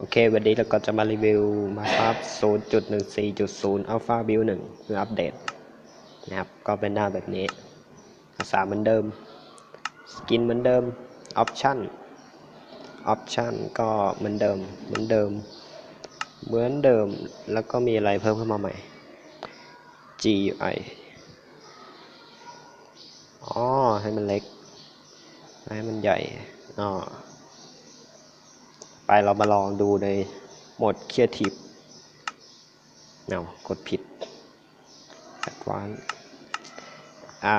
โอเค วันนี้เราก็จะมารีวิวมาครับ 0.14.0 Alpha Build 1เพื่ออัปเดตนะครับ ก็เป็นหน้าแบบนี้ ภาษาเหมือนเดิม สกินเหมือนเดิม ออปชั่น ออปชั่นก็เหมือนเดิม เหมือนเดิม เหมือนเดิม แล้วก็มีอะไรเพิ่มเข้ามาใหม่ GUI อ๋อ ให้มันเล็ก ให้มันใหญ่ อ๋อ ไปเรามาลองดูในโหมด Creative เอากดผิด a d v a n c e อ่า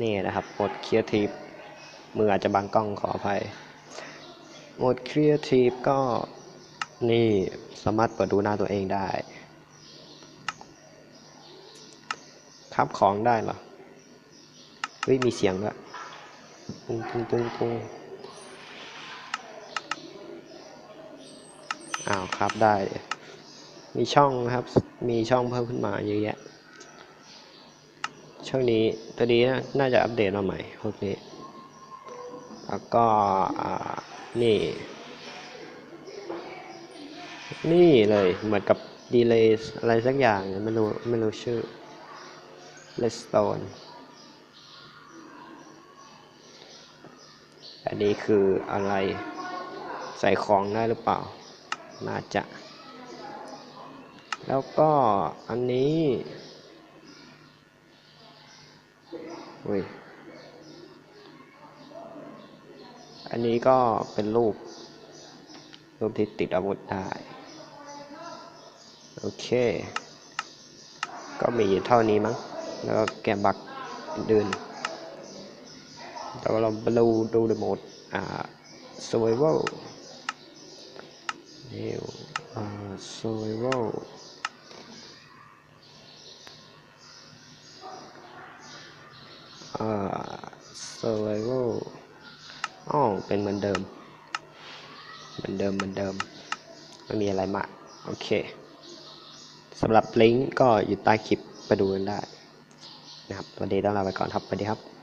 นี่นะครับโหมด Creative มืออาจจะบังกล้องขออภัยโหมด Creative ก็นี่สามารถเปิดดูหน้าตัวเองได้ครับของได้เหรอ เฮ้ย มีเสียงด้วยปุ้งปุ้งปุ้งปุ้ง อ้าวครับได้ มีช่องนะครับ มีช่องเพิ่มขึ้นมาเยอะแยะ ช่องนี้ตัวนี้น่าจะอัปเดตมาใหม่พวกนี้ แล้วก็นี่ นี่เลยเหมือนกับดีเลย์อะไรสักอย่างไม่รู้ไม่รู้ชื่อ Redstone อันนี้คืออะไรใส่ของได้หรือเปล่า น่าจะ แล้วก็อันนี้เว้ยอันนี้ก็เป็นรูป รูปที่ติดอาวุธได้ โอเค ก็มีเท่านี้มั้ง แล้วก็แกะบักอื่นแต่ว่าเราไปดูดูในโหมดอ่า survival เดี๋ยวอ่า survival อ่า survival อ๋อเป็นเหมือนเดิม เหมือนเดิม เหมือนเดิม ไม่มีอะไรมาก โอเคสำหรับลิงก์ก็อยู่ใต้คลิปไปดูกันได้นะครับ วันนี้ต้องลาไปก่อนครับสวัสดีครับ